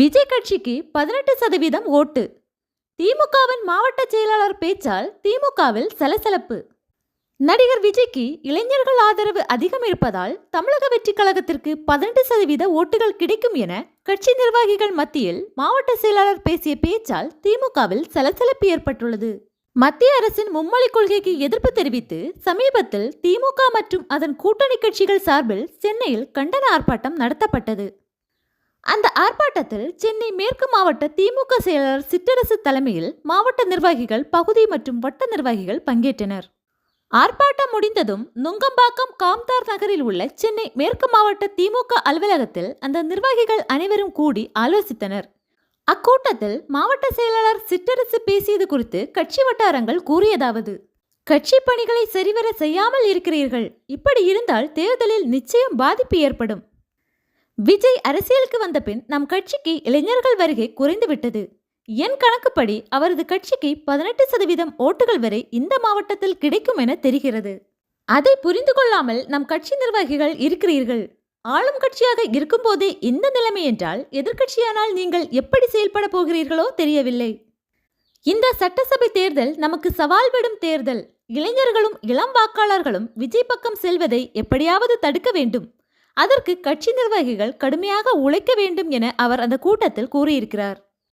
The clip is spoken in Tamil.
விஜய் கட்சிக்கு பதினெட்டு சதவீதம் ஓட்டு. திமுகவின் மாவட்ட செயலாளர் பேச்சால் திமுகவில் சலசலப்பு. நடிகர் விஜய்க்கு இளைஞர்கள் ஆதரவு அதிகம் இருப்பதால் தமிழக வெற்றி கழகத்திற்கு பதினெட்டு சதவீத ஓட்டுகள் கிடைக்கும் என கட்சி நிர்வாகிகள் மத்தியில் மாவட்ட செயலாளர் பேசிய பேச்சால் திமுகவில் சலசலப்பு ஏற்பட்டுள்ளது. மத்திய அரசின் மும்மொழி கொள்கைக்கு எதிர்ப்பு தெரிவித்து சமீபத்தில் திமுக மற்றும் அதன் கூட்டணி கட்சிகள் சார்பில் சென்னையில் கண்டன ஆர்ப்பாட்டம் நடத்தப்பட்டது. அந்த ஆர்ப்பாட்டத்தில் சென்னை மேற்கு மாவட்ட திமுக செயலாளர் சிற்றரசு தலைமையில் மாவட்ட நிர்வாகிகள் பகுதி மற்றும் வட்ட நிர்வாகிகள் பங்கேற்றனர். ஆர்ப்பாட்டம் முடிந்ததும் நுங்கம்பாக்கம் காம்தார் நகரில் உள்ள சென்னை மேற்கு மாவட்ட திமுக அலுவலகத்தில் அந்த நிர்வாகிகள் அனைவரும் கூடி ஆலோசித்தனர். அக்கூட்டத்தில் மாவட்ட செயலாளர் சிற்றரசு பேசியது குறித்து கட்சி வட்டாரங்கள் கூறியதாவது கட்சி பணிகளை சரிவர செய்யாமல் இருக்கிறீர்கள். இப்படி இருந்தால் தேர்தலில் நிச்சயம் பாதிப்பு ஏற்படும். விஜய் அரசியலுக்கு வந்த பின் நம் கட்சிக்கு இளைஞர்கள் வருகை குறைந்துவிட்டது என் கணக்குப்படி அவரது கட்சிக்கு பதினெட்டு சதவீதம் ஓட்டுகள் வரை இந்த மாவட்டத்தில் கிடைக்கும் என தெரிகிறது. அதை புரிந்து கொள்ளாமல் நம் கட்சி நிர்வாகிகள் இருக்கிறீர்கள். ஆளும் கட்சியாக இருக்கும்போதே இந்த நிலைமை என்றால் எதிர்க்கட்சியானால் நீங்கள் எப்படி செயல்பட போகிறீர்களோ தெரியவில்லை. இந்த சட்டசபை தேர்தல் நமக்கு சவால் விடும் தேர்தல். இளைஞர்களும் இளம் வாக்காளர்களும் விஜய் பக்கம் செல்வதை எப்படியாவது தடுக்க வேண்டும். அதற்கு கட்சி நிர்வாகிகள் கடுமையாக உழைக்க வேண்டும் என அவர் அந்த கூட்டத்தில் கூறியிருக்கிறார்.